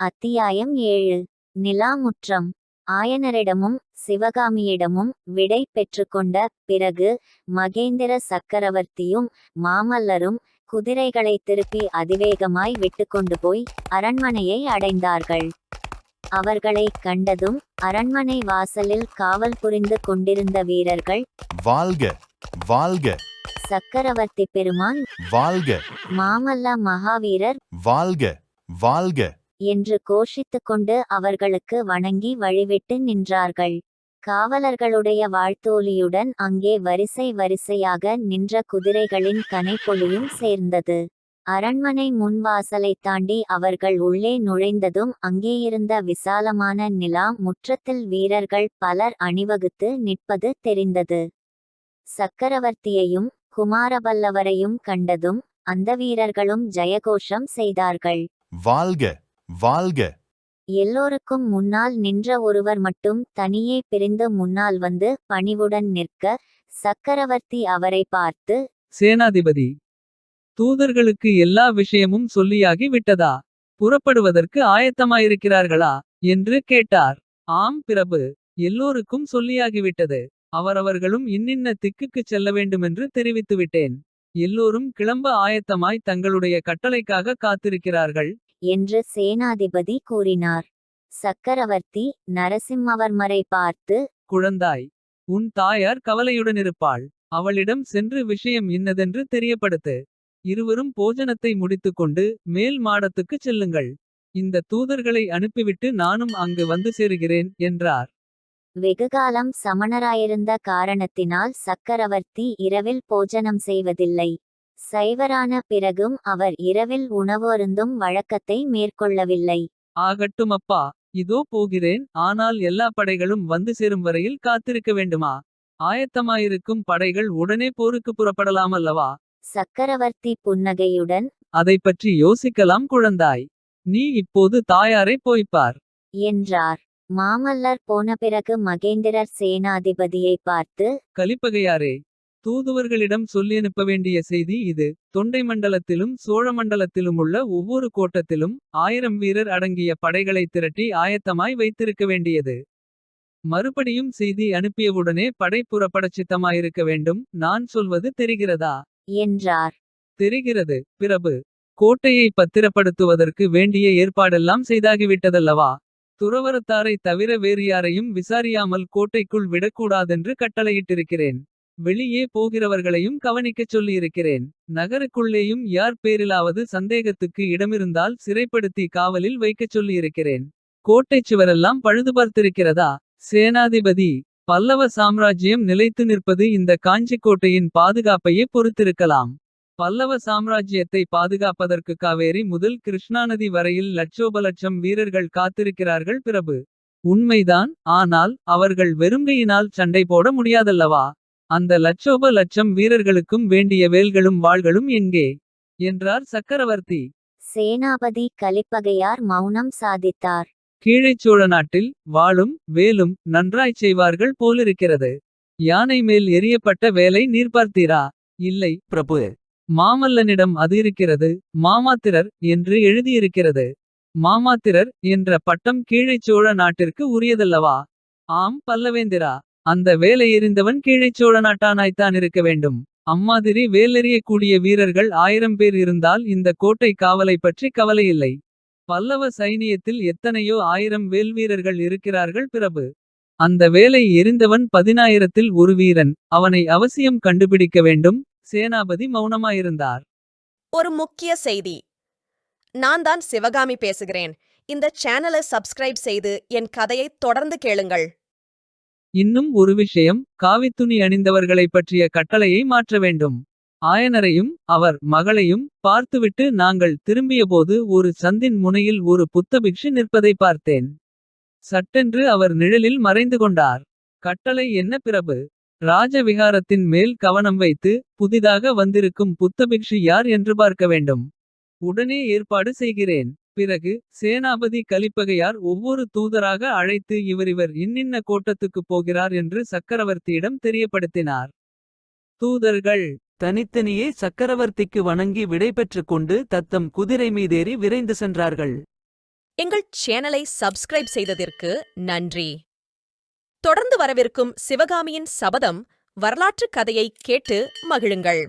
அத்தியாயம் ஏழு. நிலாமுற்றம். ஆயனரிடமும் சிவகாமியிடமும் விடை பெற்றுக்கொண்ட பிறகு மகேந்திர சக்கரவர்த்தியும் மாமல்லரும் குதிரைகளை திருப்பி அதிவேகமாய் விட்டுக்கொண்டு போய் அரண்மனையை அடைந்தார்கள். அவர்களைக் கண்டதும் அரண்மனை வாசலில் காவல் புரிந்து கொண்டிருந்த வீரர்கள் வாழ்க வாழ்க! சக்கரவர்த்தி பெருமான் வாழ்க! மாமல்ல மகாவீரர் வாழ்க வாழ்க! என்று கோஷித்துக்கொண்டு அவர்களுக்கு வணங்கி வழிவிட்டு நின்றார்கள். காவலர்களுடைய வாழ்த்தோலியுடன் அங்கே வரிசை வரிசையாக நின்ற குதிரைகளின் கனைப்பொலியும் சேர்ந்தது. அரண்மனை முன்வாசலை தாண்டி அவர்கள் உள்ளே நுழைந்ததும் அங்கேயிருந்த விசாலமான நிலா முற்றத்தில் வீரர்கள் பலர் அணிவகுத்து நிற்பது தெரிந்தது. சக்கரவர்த்தியையும் குமாரபல்லவரையும் கண்டதும் அந்த வீரர்களும் ஜெயகோஷம் செய்தார்கள். வாழ்க! வாழ்க. எல்லோருக்கும் முன்னால் நின்ற ஒருவர் மட்டும் தனியே பிரிந்து முன்னால் வந்து பணிவுடன் நிற்க சக்கரவர்த்தி அவரை பார்த்து சேனாதிபதி தூதர்களுக்கு எல்லா விஷயமும் சொல்லியாகி விட்டதா? புறப்படுவதற்கு ஆயத்தமாயிருக்கிறார்களா? என்று கேட்டார். ஆம் பிரபு எல்லோருக்கும் சொல்லியாகிவிட்டது அவரவர்களும் இன்னின்ன திக்குக்குச் செல்ல வேண்டுமென்று தெரிவித்துவிட்டேன் எல்லோரும் கிளம்ப ஆயத்தமாய் தங்களுடைய கட்டளைக்காக காத்திருக்கிறார்கள். என்று சேனாதிபதி கூறினார். சக்கரவர்த்தி நரசிம்மவர்மரை பார்த்து குழந்தாய் உன் தாயார் கவலையுடனிருப்பாள். அவளிடம் சென்று விஷயம் இன்னதென்று தெரியப்படுத்து. இருவரும் போஜனத்தை முடித்துக்கொண்டு மேல் மாடத்துக்குச் செல்லுங்கள். இந்த தூதர்களை அனுப்பிவிட்டு நானும் அங்கு வந்து சேருகிறேன் என்றார். வெகுகாலம் சமணராயிருந்த காரணத்தினால் சக்கரவர்த்தி இரவில் போஜனம் செய்வதில்லை. சைவரான பிறகும் அவர் இரவில் உணவு அருந்தும் வழக்கத்தை மேற்கொள்ளவில்லை. ஆகட்டும் அப்பா இதோ போகிறேன் ஆனால் எல்லா படைகளும் வந்து சேரும் வரையில் காத்திருக்க வேண்டுமா? ஆயத்தமாயிருக்கும் படைகள் உடனே போருக்கு புறப்படலாமல்லவா? சக்கரவர்த்தி புன்னகையுடன் அதைப் பற்றி யோசிக்கலாம் குழந்தாய். நீ இப்போது தாயாரை போய்ப்பார். என்றார். மாமல்லர் போன பிறகு மகேந்திரர் சேனாதிபதியை பார்த்து கலிப்பகையாரே தூதுவர்களிடம் சொல்லியனுப்ப வேண்டிய செய்தி இது. தொண்டை மண்டலத்திலும் சோழ மண்டலத்திலும் உள்ள ஒவ்வொரு கோட்டத்திலும் ஆயிரம் வீரர் அடங்கிய படைகளை திரட்டி ஆயத்தமாய் வைத்திருக்க வேண்டியது. மறுபடியும் செய்தி அனுப்பியவுடனே படை புறப்படச் சித்தமாயிருக்க வேண்டும். நான் சொல்வது தெரிகிறதா? என்றார். தெரிகிறது. பிரபு கோட்டையை பத்திரப்படுத்துவதற்கு வேண்டிய ஏற்பாடெல்லாம் செய்தாகிவிட்டதல்லவா? துறவரத்தாரை தவிர வேறு யாரையும் விசாரியாமல் கோட்டைக்குள் விடக்கூடாதென்று கட்டளையிட்டிருக்கிறேன். வெளியே போகிறவர்களையும் கவனிக்கச் சொல்லியிருக்கிறேன். நகருக்குள்ளேயும் யார் பேரிலாவது சந்தேகத்துக்கு இடமிருந்தால் சிறைப்படுத்தி காவலில் வைக்கச் சொல்லியிருக்கிறேன். கோட்டைச் சுவரெல்லாம் பழுது பார்த்திருக்கிறதா? சேனாதிபதி பல்லவ சாம்ராஜ்யம் நிலைத்து நிற்பது இந்த காஞ்சி கோட்டையின் பாதுகாப்பையே பொறுத்திருக்கலாம். பல்லவ சாம்ராஜ்யத்தை பாதுகாப்பதற்கு காவேரி முதல் கிருஷ்ணாநதி வரையில் லட்சோப லட்சம் வீரர்கள் காத்திருக்கிறார்கள் பிரபு. உண்மைதான் ஆனால் அவர்கள் வெறுங்கையினால் சண்டை போட முடியாதல்லவா? அந்த லட்சோப லட்சம் வீரர்களுக்கும் வேண்டிய வேல்களும் வாள்களும் எங்கே? என்றார் சக்கரவர்த்தி. சேனாபதி கலிப்பகையார் மௌனம் சாதித்தார். கீழைச் சோழ நாட்டில் வாளும் வேலும் நன்றாய்ச் செய்வார்கள் போலிருக்கிறது. யானை மேல் எரியப்பட்ட வேலை நீர் பார்த்தீரா? இல்லை. பிரபு. மாமல்லனிடம் அது இருக்கிறது மாமாத்திரர் என்று எழுதியிருக்கிறது. மாமாத்திரர் என்ற பட்டம் கீழைச் சோழ நாட்டிற்கு உரியதல்லவா? ஆம் பல்லவேந்திரா. அந்த வேலை எறிந்தவன் கீழைச் சோழ நாட்டானாய்த்தான் இருக்க வேண்டும். அம்மாதிரி வேலெறியக்கூடிய வீரர்கள் ஆயிரம் பேர் இருந்தால் இந்த கோட்டை காவலை பற்றி கவலையில்லை பல்லவ சைனியத்தில் எத்தனையோ ஆயிரம் வேல் வீரர்கள் இருக்கிறார்கள் பிரபு. அந்த வேலை எறிந்தவன் பதினாயிரத்தில் ஒரு வீரன். அவனை அவசியம் கண்டுபிடிக்க வேண்டும். சேனாபதி மௌனமாயிருந்தார். ஒரு முக்கிய செய்தி. நான் தான் சிவகாமி பேசுகிறேன். இந்த சேனலை சப்ஸ்கிரைப் செய்து என் கதையை தொடர்ந்து கேளுங்கள். இன்னும் ஒரு விஷயம் காவித்துணி அணிந்தவர்களைப் பற்றிய கட்டளையை மாற்ற வேண்டும். ஆயனரையும் அவர் மகளையும் பார்த்துவிட்டு நாங்கள் திரும்பியபோது ஒரு சந்தின் முனையில் ஒரு புத்தபிக்ஷு நிற்பதை பார்த்தேன். சட்டென்று அவர் நிழலில் மறைந்து கொண்டார். கட்டளை என்ன பிரபு? ராஜவிகாரத்தின் மேல் கவனம் வைத்து புதிதாக வந்திருக்கும் புத்தபிக்ஷு யார் என்று பார்க்க வேண்டும். உடனே ஏற்பாடு செய்கிறேன். பிறகு சேனாபதி கலிப்பகையார் ஒவ்வொரு தூதராக அழைத்து இவரிவர் இன்னின்ன கோட்டத்துக்குப் போகிறார் என்று சக்கரவர்த்தியிடம் தெரியப்படுத்தினார். தூதர்கள் தனித்தனியே சக்கரவர்த்திக்கு வணங்கி விடை கொண்டு தத்தம் குதிரை மீதேறி விரைந்து சென்றார்கள். எங்கள் சேனலை சப்ஸ்கிரைப் செய்ததற்கு நன்றி. தொடர்ந்து வரவிருக்கும் சிவகாமியின் சபதம் வரலாற்றுக் கதையை கேட்டு மகிழுங்கள்.